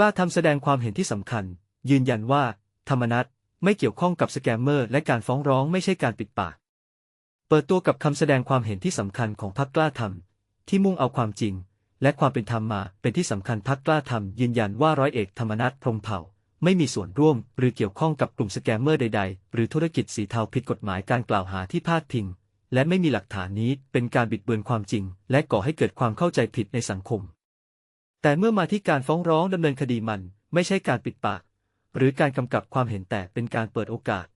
ล้าทำแสดงความเห็นที่สำคัญ ยืนยันว่า ธรรมนัตไม่เกี่ยวข้องกับสแกมเมอร์ และการฟ้องร้องไม่ใช่การปิดปาก เปิดตัวกับคำแสดงความเห็นที่สำคัญของพรรคกล้าทำที่มุ่งเอาความจริง และความเป็นธรรมมาเป็นที่สำคัญพรรคกล้าทำยืนยันว่าร้อยเอกธรรมนัฐพรมเผ่า ไม่มีส่วนร่วม หรือเกี่ยวข้องกับกลุ่มสแกมเมอร์ใด ๆ หรือธุรกิจสีเทาผิดกฎหมายการกล่าวหาที่พาดพิง และไม่มีหลักฐานนี้เป็นการบิดเบือนความจริง และก่อให้เกิดความเข้าใจผิดในสังคม แต่เมื่อมาที่การฟ้องร้องดำเนินคดีมันไม่ใช่การปิดปาก หรือการกำกับความเห็นแต่เป็นการเปิดโอกาส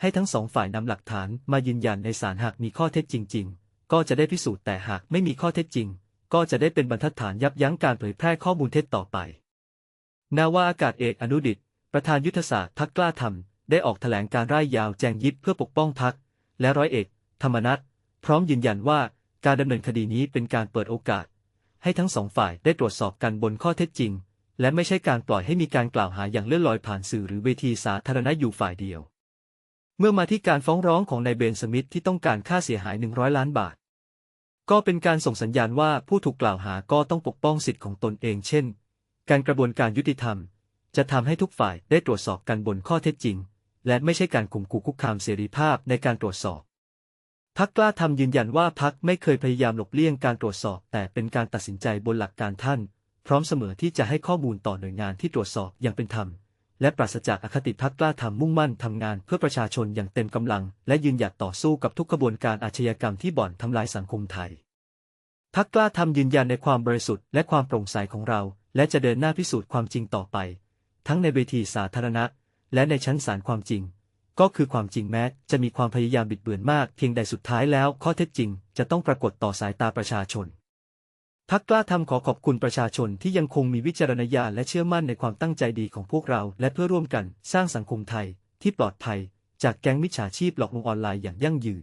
ให้ทั้งสองฝ่ายนำหลักฐานมายืนยันในศาลหากมีข้อเท็จจริง ๆ ก็จะได้พิสูจน์แต่หากไม่มีข้อเท็จจริง ก็จะได้เป็นบรรทัดฐานยับยั้งการเผยแพร่ข้อมูลเท็จต่อไป นาวาอากาศเอกอนุดิต ประธานยุทธศาสตร์พักกล้าทำได้ออกแถลงการร่ายยาวแจงยิบเพื่อปกป้องพักและร้อยเอก ธรรมนัฐพร้อมยืนยันว่าการดำเนินคดีนี้เป็นการเปิดโอกาส ให้ทั้งสองฝ่ายได้ตรวจสอบกันบนข้อเท็จจริง และไม่ใช่การปล่อยให้มีการกล่าวหาอย่างเลื่อนลอยผ่านสื่อหรือเวทีสาธารณะอยู่ฝ่ายเดียว เมื่อมาที่การฟ้องร้องของนายเบนสมิธที่ต้องการค่าเสียหาย 100 ล้านบาท ก็เป็นการส่งสัญญาณว่าผู้ถูกกล่าวหาก็ต้องปกป้องสิทธิ์ของตนเอง เช่น การกระบวนการยุติธรรม จะทำให้ทุกฝ่ายได้ตรวจสอบกันบนข้อเท็จจริง และไม่ใช่การข่มขู่คุกคามเสรีภาพในการตรวจสอบ พักกล้าทำยืนยันว่าพักไม่เคยพยายามหลบเลี่ยงการตรวจสอบ แต่เป็นการตัดสินใจบนหลักการท่าน พร้อมเสมอที่จะให้ข้อมูลต่อหน่วยงานที่ตรวจสอบอย่างเป็นธรรม และปราศจากอคติพักกล้าทำมุ่งมั่นทำงานเพื่อประชาชนอย่างเต็มกำลัง และยืนหยัดต่อสู้กับทุกขบวนการอาชญากรรมที่บ่อนทำลายสังคมไทยพักกล้าทำยืนยันในความบริสุทธิ์และความโปร่งใสของเรา และจะเดินหน้าพิสูจน์ความจริงต่อไป ทั้งในเวทีสาธารณะ และในชั้นศาลความจริง ก็คือความจริงแม้ จะมีความพยายามบิดเบือนมากเพียงใดสุดท้ายแล้วข้อเท็จจริง จะต้องปรากฏต่อสายตาประชาชนพักกล้าทำขอขอบคุณประชาชนที่ยังคงมีวิจารณญาณและเชื่อมั่นในความตั้งใจดีของพวกเรา และเพื่อร่วมกันสร้างสังคมไทย ที่ปลอดภัย จากแก๊งมิจฉาชีพหลอกลวงออนไลน์อย่างยั่งยืน